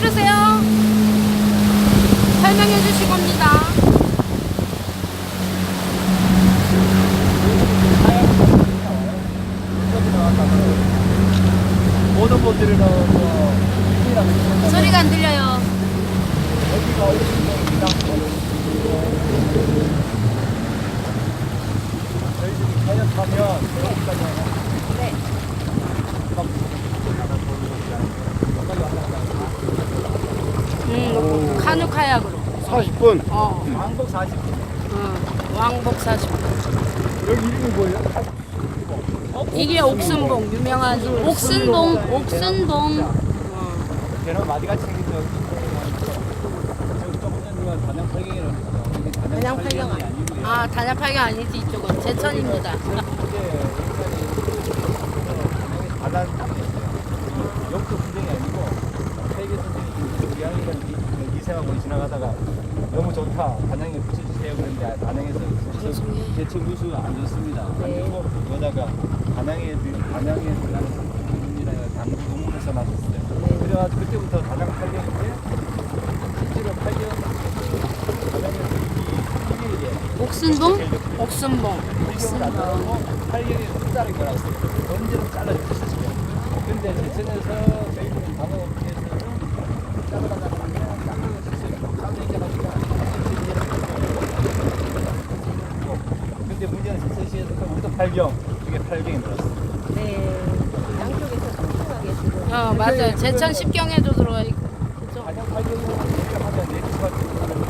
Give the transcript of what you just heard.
들으세요. 설명해 주실 겁니다. 모든 것들을 넣어서 뭐, 소리가 안 들려요. 여기가 어르신입니다. 저희들이 과연 가면 40분. 어, 왕복 40분. 어, 왕복 40. 여기 이름이 뭐예요? 이게 옥순봉 유명한 옥순봉 옥순봉. 어, 걔는 마디같이 생긴 저 조금 전에 단양 팔경이라고 했어요. 이게 단양 팔경 팔경이 아니고요. 아 단양 팔경 아니지 이쪽은 제천입니다. 바다 역도 분쟁이 아니고 세계 선생님이 우리 아이 가 이생하고 지나가다가 너무 좋다 단양에 붙여주세요 그런데 단양에서 대체 무수 안 좋습니다. 안 네. 좋고 그러다가 단양에 단양에 들어가는 분이라 당구 동문에서 나섰어요. 그래가지고 그때부터 단양 팔경인데 실제로 팔경 단양에서 이게 이게 옥순봉 옥순봉 나오고 팔경이 끝자리 거라고. 언제는 잘라주셨어요. 근데 제천에서 저희들은 방어업체에서는 잘라달라고 하면 잘라주셨어요. 잘라주니까 근데 문제는 제천시에서 우리도 팔경, 그게 팔경이 들었어요. 네. 양쪽에서 소중하게 지금 어 맞아요 제천 십경에도 들어가 있고 그죠? 가장 팔경이 하면 내릴 수밖에 없는